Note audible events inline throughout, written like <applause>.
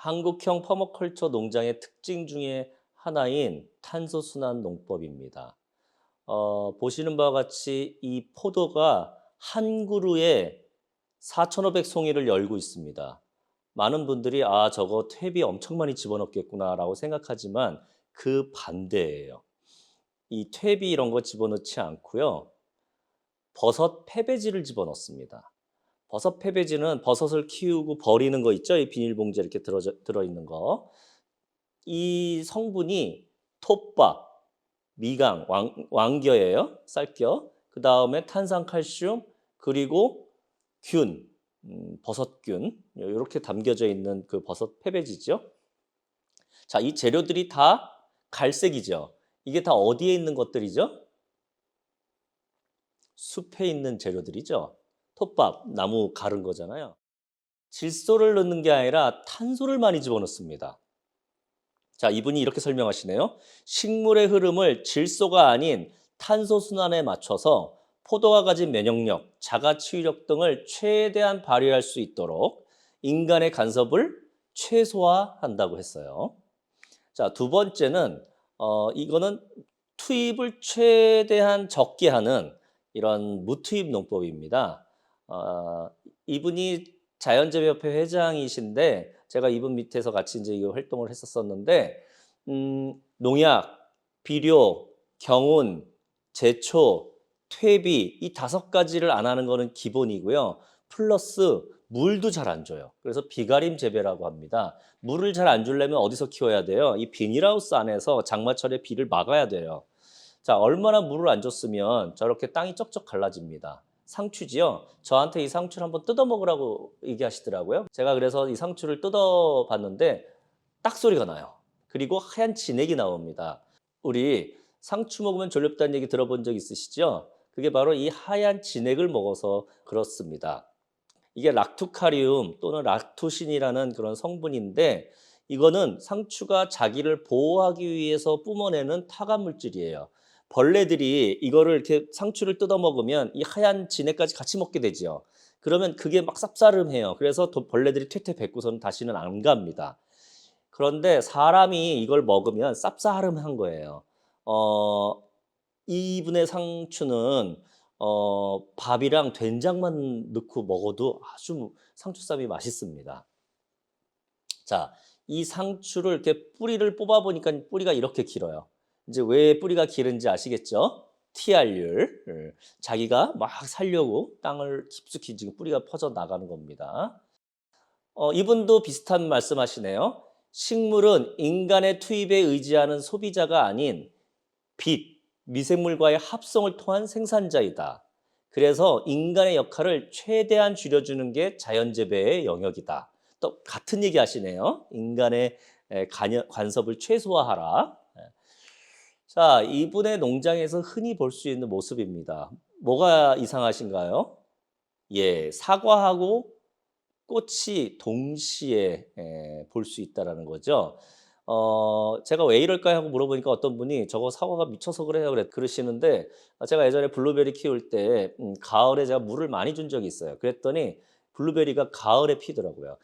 한국형 퍼머컬처 농장의 특징 중에 하나인 탄소순환 농법입니다. 어, 보시는 바와 같이 이 포도가 한 그루에 4,500 송이를 열고 있습니다. 많은 분들이 아 저거 퇴비 엄청 많이 집어넣겠구나라고 생각하지만 그 반대예요. 이 퇴비 이런 거 집어넣지 않고요. 버섯 패배지를 집어넣습니다. 버섯 패배지는 버섯을 키우고 버리는 거 있죠? 이 비닐봉지에 이렇게 들어, 들어있는 거. 이 성분이 톱밥, 미강, 왕, 왕겨예요. 쌀겨. 그 다음에 탄산 칼슘, 그리고 균, 음, 버섯균. 이렇게 담겨져 있는 그 버섯 패배지죠. 자, 이 재료들이 다 갈색이죠. 이게 다 어디에 있는 것들이죠? 숲에 있는 재료들이죠. 톱밥, 나무 가른 거잖아요. 질소를 넣는 게 아니라 탄소를 많이 집어넣습니다. 자, 이분이 이렇게 설명하시네요. 식물의 흐름을 질소가 아닌 탄소 순환에 맞춰서 포도가 가진 면역력, 자가 치유력 등을 최대한 발휘할 수 있도록 인간의 간섭을 최소화한다고 했어요. 자, 두 번째는 어, 이거는 투입을 최대한 적게 하는 이런 무투입 농법입니다. 어, 이분이 자연재배협회 회장이신데 제가 이분 밑에서 같이 이제 이 활동을 했었었는데 음, 농약, 비료, 경운, 제초, 퇴비 이 다섯 가지를 안 하는 거는 기본이고요. 플러스 물도 잘 안 줘요. 그래서 비가림 재배라고 합니다. 물을 잘 안 주려면 어디서 키워야 돼요? 이 비닐하우스 안에서 장마철에 비를 막아야 돼요. 자, 얼마나 물을 안 줬으면 저렇게 땅이 쩍쩍 갈라집니다. 상추지요. 저한테 이 상추를 한번 뜯어 먹으라고 얘기하시더라고요. 제가 그래서 이 상추를 뜯어 봤는데 딱 소리가 나요. 그리고 하얀 진액이 나옵니다. 우리 상추 먹으면 졸렵다는 얘기 들어본 적 있으시죠? 그게 바로 이 하얀 진액을 먹어서 그렇습니다. 이게 락투카리움 또는 락토신이라는 그런 성분인데 이거는 상추가 자기를 보호하기 위해서 뿜어내는 타감 물질이에요. 벌레들이 이거를 이렇게 상추를 뜯어 먹으면 이 하얀 진액까지 같이 먹게 되지요. 그러면 그게 막 쌉싸름해요. 그래서 또 벌레들이 퇴퇴 뱉고서는 다시는 안 갑니다. 그런데 사람이 이걸 먹으면 쌉싸름한 거예요. 어, 이분의 상추는 어, 밥이랑 된장만 넣고 먹어도 아주 상추쌈이 맛있습니다. 자, 이 상추를 이렇게 뿌리를 뽑아 보니까 뿌리가 이렇게 길어요. 이제 왜 뿌리가 길은지 아시겠죠? TR율. 예, 자기가 막 살려고 땅을 깊숙이 지금 뿌리가 퍼져 나가는 겁니다. 어, 이분도 비슷한 말씀하시네요. 식물은 인간의 투입에 의지하는 소비자가 아닌 빛, 미생물과의 합성을 통한 생산자이다. 그래서 인간의 역할을 최대한 줄여주는 게 자연재배의 영역이다. 또 같은 얘기 하시네요. 인간의 에, 간여- 간섭을 최소화하라. 예. 자, 이분의 농장에서 흔히 볼 수 있는 모습입니다. 뭐가 이상하신가요? 예, 사과하고 꽃이 동시에 볼 수 있다라는 거죠. 어, 제가 왜 이럴까요? 하고 물어보니까 어떤 분이 저거 사과가 미쳐서 그래요. 그래, 그러시는데 제가 예전에 블루베리 키울 때 음, 가을에 제가 물을 많이 준 적이 있어요. 그랬더니 블루베리가 가을에 피더라고요.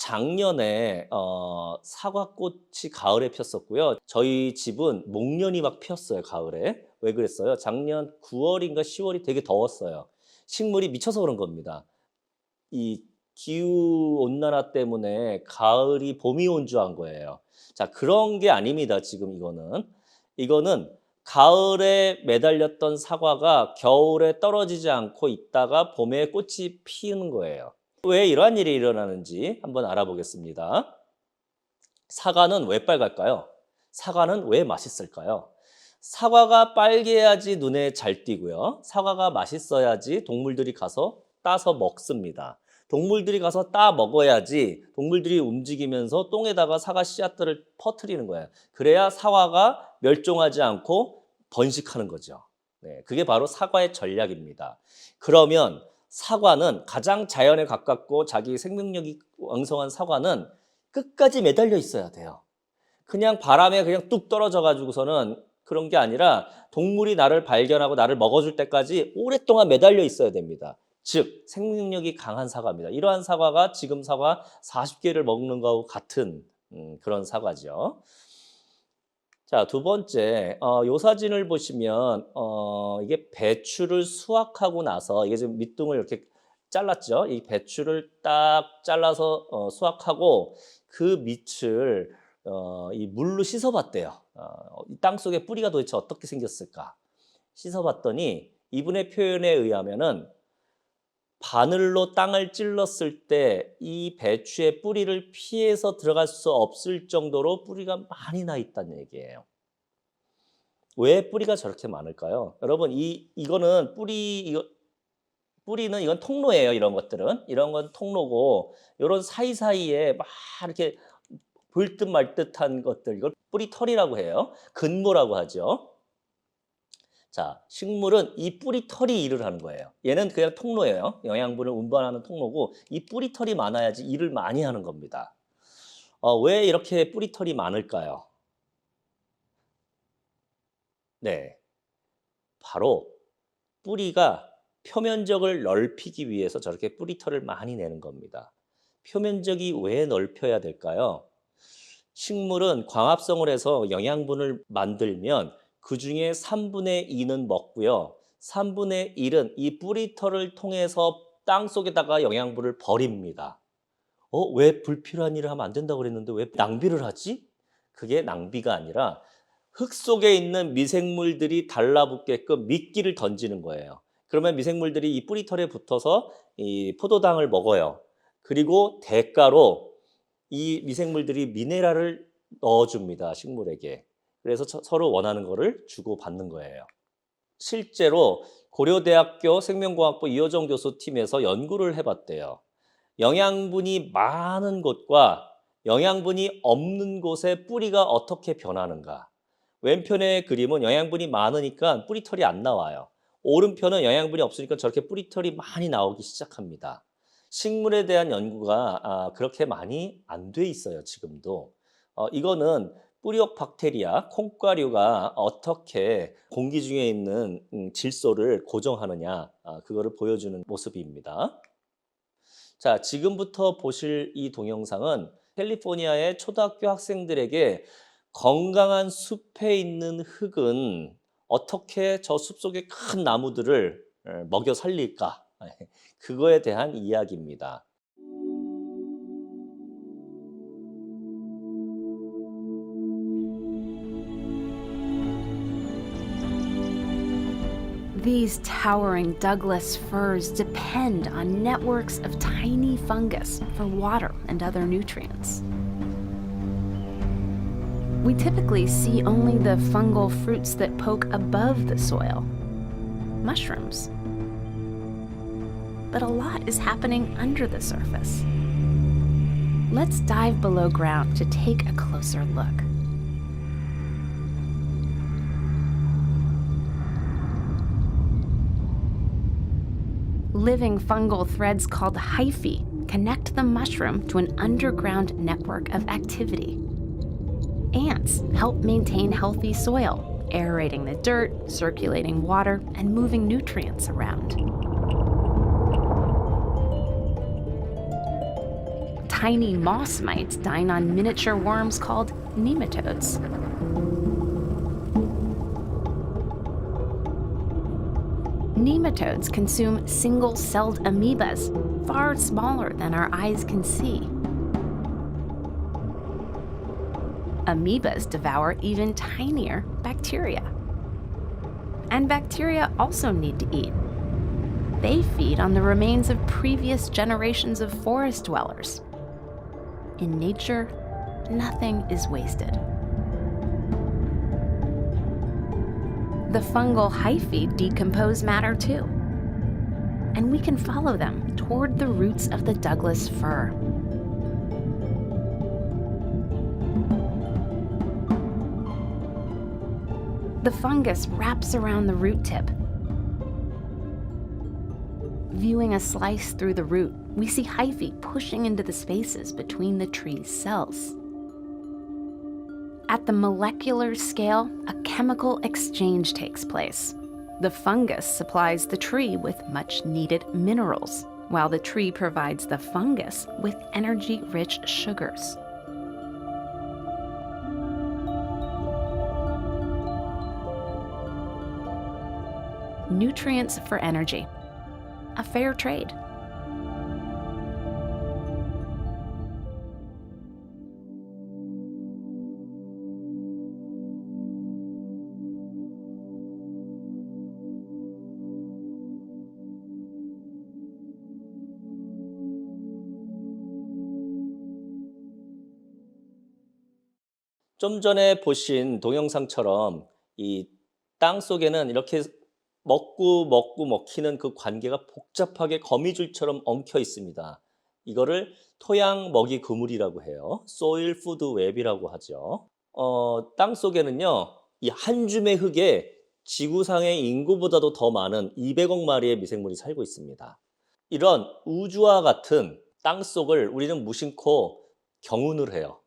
작년에 어, 사과꽃이 가을에 폈었고요. 저희 집은 목련이 막 피었어요, 가을에. 왜 그랬어요? 작년 9월인가 10월이 되게 더웠어요. 식물이 미쳐서 그런 겁니다. 이 기후 온난화 때문에 가을이 봄이 온줄안 거예요. 자, 그런 게 아닙니다. 지금 이거는. 이거는 가을에 매달렸던 사과가 겨울에 떨어지지 않고 있다가 봄에 꽃이 피는 거예요. 왜 이러한 일이 일어나는지 한번 알아보겠습니다. 사과는 왜 빨갈까요? 사과는 왜 맛있을까요? 사과가 빨개야지 눈에 잘 띄고요. 사과가 맛있어야지 동물들이 가서 따서 먹습니다. 동물들이 가서 따 먹어야지 동물들이 움직이면서 똥에다가 사과 씨앗들을 퍼뜨리는 거예요. 그래야 사과가 멸종하지 않고 번식하는 거죠. 네, 그게 바로 사과의 전략입니다. 그러면 사과는 가장 자연에 가깝고 자기 생명력이 왕성한 사과는 끝까지 매달려 있어야 돼요. 그냥 바람에 그냥 뚝 떨어져 가지고서는 그런 게 아니라 동물이 나를 발견하고 나를 먹어줄 때까지 오랫동안 매달려 있어야 됩니다. 즉 생명력이 강한 사과입니다. 이러한 사과가 지금 사과 40개를 먹는 거하고 같은 음, 그런 사과죠. 자, 두 번째, 어, 요 사진을 보시면, 어, 이게 배추를 수확하고 나서, 이게 지금 밑둥을 이렇게 잘랐죠? 이 배추를 딱 잘라서 어, 수확하고 그 밑을 어, 이 물로 씻어봤대요. 어, 이땅 속에 뿌리가 도대체 어떻게 생겼을까? 씻어봤더니 이분의 표현에 의하면은 바늘로 땅을 찔렀을 때 이 배추의 뿌리를 피해서 들어갈 수 없을 정도로 뿌리가 많이 나 있다는 얘기예요. 왜 뿌리가 저렇게 많을까요? 여러분 이 이거는 뿌리 이거 뿌리는 이건 통로예요. 이런 것들은 이런 건 통로고 이런 사이 사이에 막 이렇게 볼듯말 듯한 것들 이걸 뿌리털이라고 해요. 근모라고 하죠. 자, 식물은 이 뿌리털이 일을 하는 거예요. 얘는 그냥 통로예요. 영양분을 운반하는 통로고 이 뿌리털이 많아야지 일을 많이 하는 겁니다. 어, 왜 이렇게 뿌리털이 많을까요? 네. 바로 뿌리가 표면적을 넓히기 위해서 저렇게 뿌리털을 많이 내는 겁니다. 표면적이 왜 넓혀야 될까요? 식물은 광합성을 해서 영양분을 만들면 그 중에 3분의 2는 먹고요. 3분의 1은 이 뿌리털을 통해서 땅 속에다가 영양분을 버립니다. 어, 왜 불필요한 일을 하면 안 된다고 그랬는데 왜 낭비를 하지? 그게 낭비가 아니라 흙 속에 있는 미생물들이 달라붙게끔 미끼를 던지는 거예요. 그러면 미생물들이 이 뿌리털에 붙어서 이 포도당을 먹어요. 그리고 대가로 이 미생물들이 미네랄을 넣어줍니다. 식물에게. 그래서 서로 원하는 거를 주고 받는 거예요. 실제로 고려대학교 생명공학부 이호정 교수 팀에서 연구를 해봤대요. 영양분이 많은 곳과 영양분이 없는 곳의 뿌리가 어떻게 변하는가. 왼편의 그림은 영양분이 많으니까 뿌리털이 안 나와요. 오른편은 영양분이 없으니까 저렇게 뿌리털이 많이 나오기 시작합니다. 식물에 대한 연구가 아, 그렇게 많이 안 돼 있어요, 지금도. 어, 이거는 뿌리옥 박테리아, 콩가류가 어떻게 공기 중에 있는 음, 질소를 고정하느냐, 아, 그거를 보여주는 모습입니다. 자, 지금부터 보실 이 동영상은 캘리포니아의 초등학교 학생들에게 건강한 숲에 있는 흙은 어떻게 저 숲 속의 큰 나무들을 먹여 살릴까? <laughs> 그거에 대한 이야기입니다. These towering Douglas firs depend on networks of tiny fungus for water and other nutrients. We typically see only the fungal fruits that poke above the soil, mushrooms. But a lot is happening under the surface. Let's dive below ground to take a closer look. Living fungal threads called hyphae connect the mushroom to an underground network of activity. Ants help maintain healthy soil, aerating the dirt, circulating water, and moving nutrients around. Tiny moss mites dine on miniature worms called nematodes. Nematodes consume single celled amoebas, far smaller than our eyes can see. Amoebas devour even tinier bacteria. And bacteria also need to eat. They feed on the remains of previous generations of forest dwellers. In nature, nothing is wasted. The fungal hyphae decompose matter too. And we can follow them toward the roots of the Douglas fir. The fungus wraps around the root tip. Viewing a slice through the root, we see hyphae pushing into the spaces between the tree's cells. At the molecular scale, a chemical exchange takes place. The fungus supplies the tree with much needed minerals, while the tree provides the fungus with energy rich sugars. Nutrients for energy. A fair trade. 좀 전에 보신 동영상처럼 이 땅 속에는 이렇게 먹고 먹고 먹히는 그 관계가 복잡하게 거미줄처럼 엉켜 있습니다. 이거를 토양 먹이 그물이라고 해요. soil food web이라고 하죠. 어, 땅 속에는요, 이 한 줌의 흙에 지구상의 인구보다도 더 많은 200억 마리의 미생물이 살고 있습니다. 이런 우주와 같은 땅 속을 우리는 무심코 경운을 해요.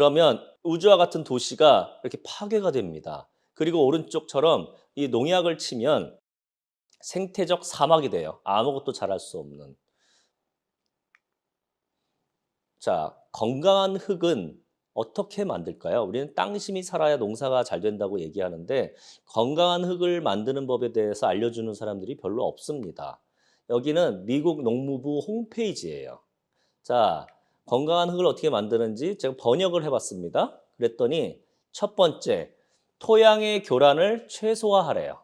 그러면 우주와 같은 도시가 이렇게 파괴가 됩니다. 그리고 오른쪽처럼 이 농약을 치면 생태적 사막이 돼요. 아무것도 자랄 수 없는. 자, 건강한 흙은 어떻게 만들까요? 우리는 땅심이 살아야 농사가 잘 된다고 얘기하는데 건강한 흙을 만드는 법에 대해서 알려주는 사람들이 별로 없습니다. 여기는 미국 농무부 홈페이지예요. 자, 건강한 흙을 어떻게 만드는지 제가 번역을 해봤습니다. 그랬더니 첫 번째, 토양의 교란을 최소화하래요.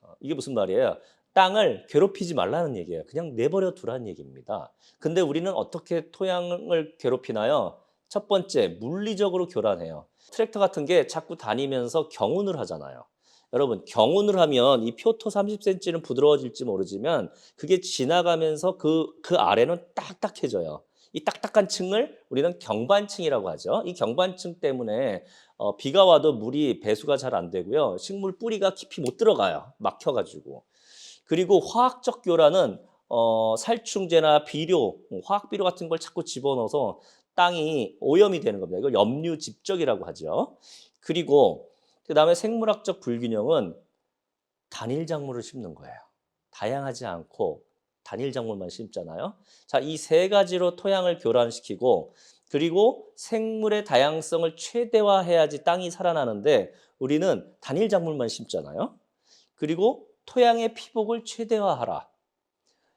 어, 이게 무슨 말이에요? 땅을 괴롭히지 말라는 얘기예요. 그냥 내버려 두라는 얘기입니다. 근데 우리는 어떻게 토양을 괴롭히나요? 첫 번째, 물리적으로 교란해요. 트랙터 같은 게 자꾸 다니면서 경운을 하잖아요. 여러분, 경운을 하면 이 표토 30cm는 부드러워질지 모르지만 그게 지나가면서 그, 그 아래는 딱딱해져요. 이 딱딱한 층을 우리는 경반층이라고 하죠. 이 경반층 때문에 어, 비가 와도 물이 배수가 잘 안 되고요. 식물 뿌리가 깊이 못 들어가요. 막혀가지고. 그리고 화학적 교란은 어, 살충제나 비료, 화학 비료 같은 걸 자꾸 집어넣어서 땅이 오염이 되는 겁니다. 이걸 염류 집적이라고 하죠. 그리고 그 다음에 생물학적 불균형은 단일 작물을 심는 거예요. 다양하지 않고 단일 작물만 심잖아요. 자, 이 세 가지로 토양을 교란시키고 그리고 생물의 다양성을 최대화해야지 땅이 살아나는데 우리는 단일 작물만 심잖아요. 그리고 토양의 피복을 최대화하라.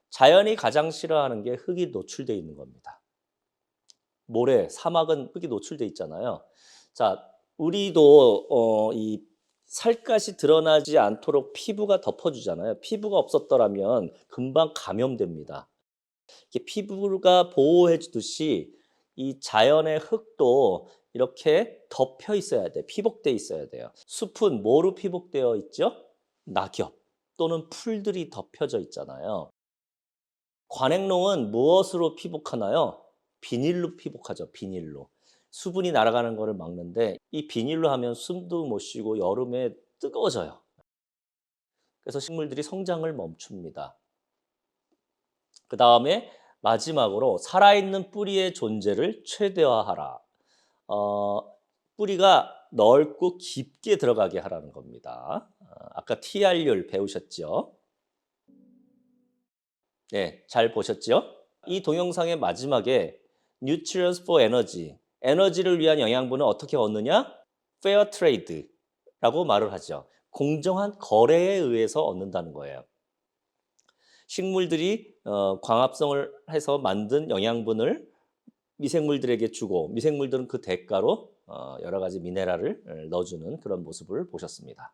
자연이 가장 싫어하는 게 흙이 노출되어 있는 겁니다. 모래, 사막은 흙이 노출돼 있잖아요. 자, 우리도 어, 이 살갗이 드러나지 않도록 피부가 덮어주잖아요. 피부가 없었더라면 금방 감염됩니다. 이렇게 피부가 보호해 주듯이 이 자연의 흙도 이렇게 덮여 있어야 돼. 피복돼 있어야 돼요. 숲은 뭐로 피복되어 있죠? 낙엽 또는 풀들이 덮여져 있잖아요. 관행농은 무엇으로 피복하나요? 비닐로 피복하죠. 비닐로. 수분이 날아가는 것을 막는데 이 비닐로 하면 숨도 못 쉬고 여름에 뜨거워져요. 그래서 식물들이 성장을 멈춥니다. 그 다음에 마지막으로 살아있는 뿌리의 존재를 최대화하라. 어, 뿌리가 넓고 깊게 들어가게 하라는 겁니다. 어, 아까 TR율 배우셨죠? 네, 잘 보셨죠? 이 동영상의 마지막에 Nutrients for Energy, 에너지를 위한 영양분을 어떻게 얻느냐? Fair Trade라고 말을 하죠. 공정한 거래에 의해서 얻는다는 거예요. 식물들이 어, 광합성을 해서 만든 영양분을 미생물들에게 주고 미생물들은 그 대가로 어, 여러 가지 미네랄을 넣어주는 그런 모습을 보셨습니다.